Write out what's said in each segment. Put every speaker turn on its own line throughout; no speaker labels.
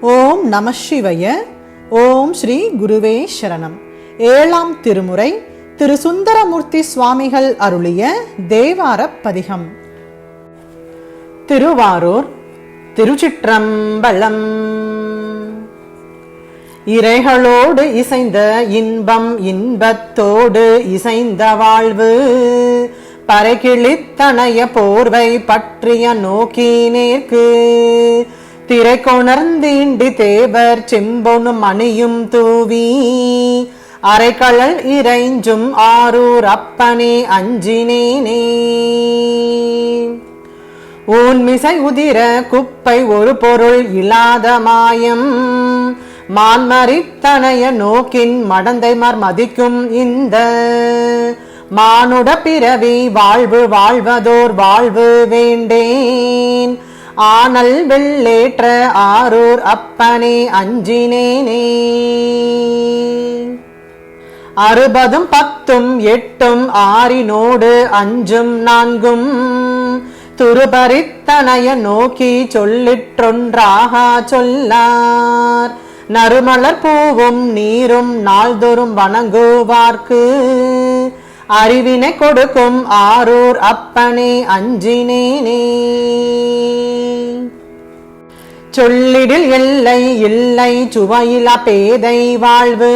ஓம் நம சிவய. ஓம் ஸ்ரீ குருவே சரணம். ஏழாம் திருமுறை திரு சுந்தரமூர்த்தி சுவாமிகள் அருளிய தேவார பதிகம். திருவாரூர் திருச்சிற்றம்பலம். இறைகளோடு இசைந்த இன்பம் இன்பத்தோடு இசைந்த வாழ்வு. பறைகிழித்தனைய போர்வை பற்றிய நோக்கினேற்கு திரை கொணர்ந்தீண்டி தேவர் செம்பொனும் மணியும் தூவி அரைக்கழல் இறைஞ்சும் ஆரூர் அப்பனே அஞ்சினேனே. ஊன்மிசை உதிர குப்பை ஒரு பொருள் இல்லாத மாயம் மான்மறித்தனைய நோக்கின் மடந்தைமார் மதிக்கும் இந்த மானுட பிறவி வாழ்வு வாழ்வதோர் வாழ்வு வேண்டேன் ஆனல் வெள்ளேற்ற ஆரூர் அப்பனே அஞ்சினேனே. அறுபதும் பத்தும் எட்டும் ஆறினோடு அஞ்சும் நான்கும். துருபரித்தனைய நோக்கி சொல்லிற்றொன்றாக சொல்லார். நறுமலர் பூவும் நீரும் நாள்தோறும் வணங்குவார்க்கு. அறிவினை கொடுக்கும் ஆரூர் அப்பனே அஞ்சினேனே. சொல்லிடில் எல்லை இல்லை சுவையிலா பேதை வாழ்வு.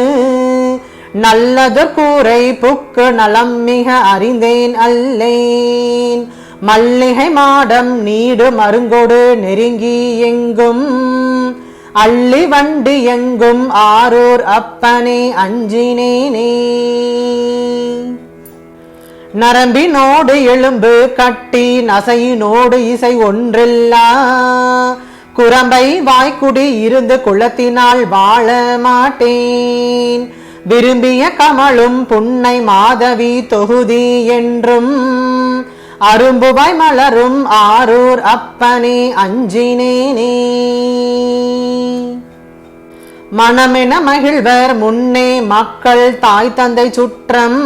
நல்லது கூரை புக்கு நலம் மிக அறிந்தேன் அல்லேன். மல்லிகை மாடம் நீடு மருங்கொடு நெருங்கி எங்கும். அள்ளி வண்டு எங்கும் ஆரூர் அப்பனே அஞ்சினேனே. நரம்பினோடு எலும்பு கட்டி நசையினோடு இசை ஒன்றில்லா. குரம்பை வாய்க்குடி இருந்து குளத்தினால் வாழ மாட்டேன். விரும்பிய கமலும் புன்னை மாதவி தொகுதி என்றும் அரும்புவாய் மலரும் ஆரூர் அப்பனே அஞ்சினேனே. மனமென மகிழ்வர் முன்னே மக்கள் தாய் தந்தை சுற்றம்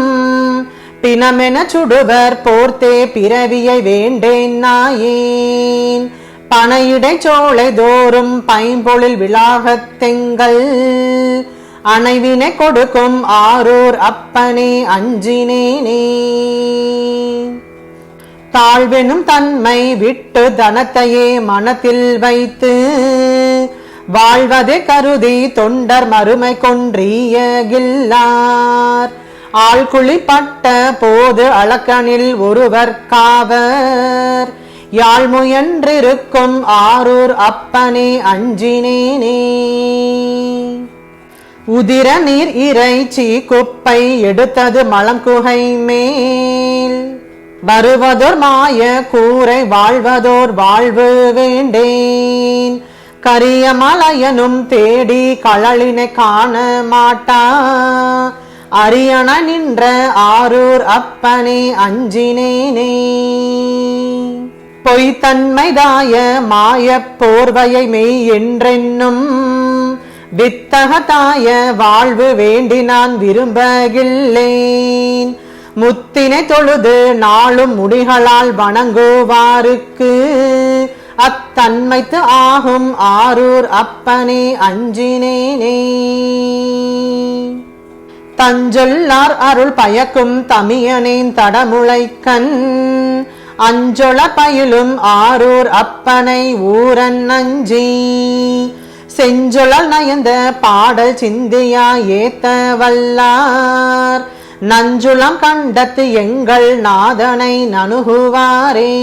பிணமென சுடுவர் போர்த்தே பிறவியை வேண்டேன் நாயேன். பனையிடை சோலை தோறும் பைம்பொழில் விழாகத்தெங்கள் அணைவினை கொடுக்கும் ஆரூர் அப்பனே அஞ்சினேனே. தாழ்வெனும் தன்மை விட்டு தனத்தையே மனத்தில் வைத்து வாழ்வதை கருதி தொண்டர் மறுமை கொன்றியகில்லார். ஆள்குழிப்பட்ட போது அளக்கனில் ஒருவர் காவர். யாழ் முயன்றிருக்கும் ஆரூர் அப்பனே அஞ்சினேனே. உதிர நீர் இறைச்சி குப்பை எடுத்தது மலம் குகை மேல். வருவதோர் மாய கூரை வாழ்வதோர் வாழ்வு வேண்டேன். கரிய மலையனும் தேடி கழலினை காண மாட்டா. அரியண நின்ற ஆரூர் அப்பனே அஞ்சினேனே. பொய்த்தன்மைதாய மாயப் போர்வையை மெய் என்றென்னும் வித்தகதாய வாழ்வு வேண்டி நான் விரும்பகில்லேன். முத்தினை தொழுது நாளும் முடிகளால் வணங்குவாருக்கு அத்தன்மைத்து ஆகும் ஆரூர் அப்பனே அஞ்சினேனே. தஞ்சொல்லார் அருள் பயக்கும் தமியனேன் தடமுளைக்கண் அஞ்சொள பயிலும் ஆரூர் அப்பனை ஊரன் நஞ்சி. செஞ்சொழல் நயந்த பாடல் சிந்தியா ஏத்த வல்லார். நஞ்சுளம் கண்டத்து எங்கள் நாதனை நணுகுவாரே.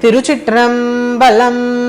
திருச்சிற்றம்பலம்